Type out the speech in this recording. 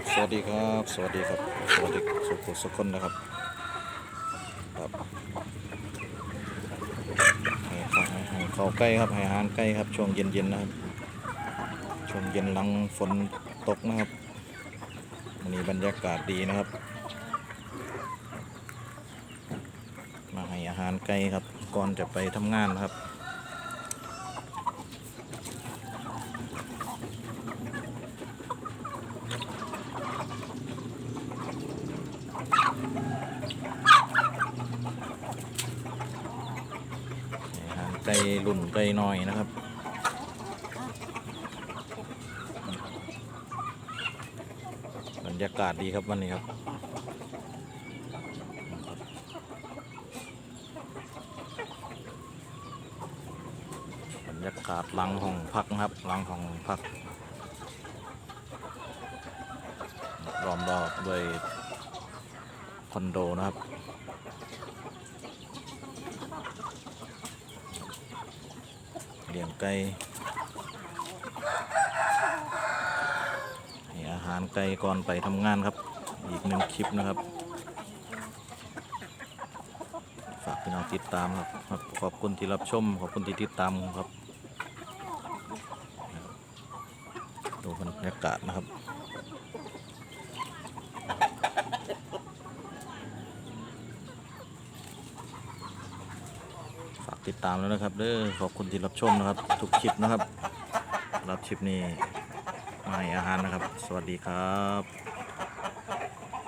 บสวัสดีครับ สวัสดีครับ สวัสดีสุขสุขคนนะครับ ครับให้ข้าให้ข้าใกล้ครับให้อาหารใกล้ครับช่วงเย็นๆนะครับ ช่วงเย็นหลังฝนตกนะครับวันนี้บรรยากาศดีนะครับ มาให้อาหารไก่ครับ ก่อนจะไปทำงานนะครับ อาหารไก่รุ่นไก่น้อยนะครับบรรยากาศดีครับวันนี้ครับบรรยากาศหลังห้องพักนะครับหลังห้องพักล้อมรอบด้วย อนโดนะครับ เลี้ยงไก่ให้อาหารไก่ก่อนไปทำงานครับ อีกหนึ่งคลิปนะครับ ฝากพี่น้องติดตามครับ ขอบคุณที่รับชม ขอบคุณที่ติดตามครับดูบรรยากาศนะครับ ฝากติดตามแล้วนะครับเด้อขอบคุณที่รับชมนะครับ ทุกคลิปนะครับรับคลิปนี้มาให้อาหารนะครับ สวัสดีครับ